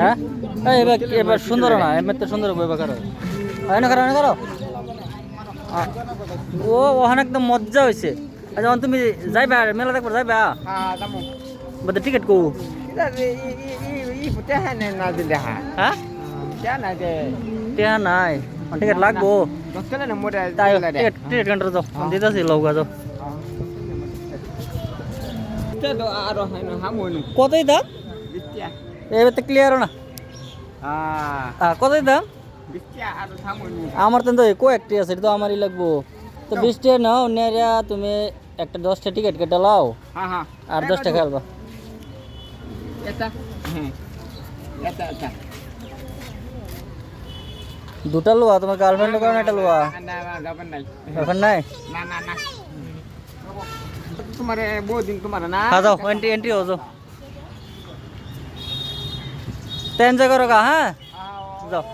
হ্যাঁ? এবার এবার সুন্দর না এবার তো সুন্দর বইবা করো এনে করো এনে করো ও ওখানে একদম মজা হয়েছে আচ্ছা তুমি যাইবা মেলা দেখব যাইবা? হ্যাঁ বলতে টিকিট কো এটা ই ই ই ই ফুটে হ্যাঁ। হ্যাঁ? নাই টিকিট লাগবো। টিকিট টিকিট কাউন্টার যাও। দিতেছি যাও। কতই দাম? এবার তো ক্লিয়ারও না কত দাম আমার তো কয়েকটি আছে তো আমারই লাগবো তো বিশটি নাও নেরা তুমি একটা দশটা টিকিট কেটে লাও আর দশটা খেলবা দুটা লোয়া তোমার গার্লফ্রেন্ড কারণে একটা লোয়া গার্লফ্রেন্ড নাই না না না তোমার বহুদিন তোমার না যাও এন্ট্রি এন্ট্রি হও যাও এনজয় করো গা হ্যাঁ যাও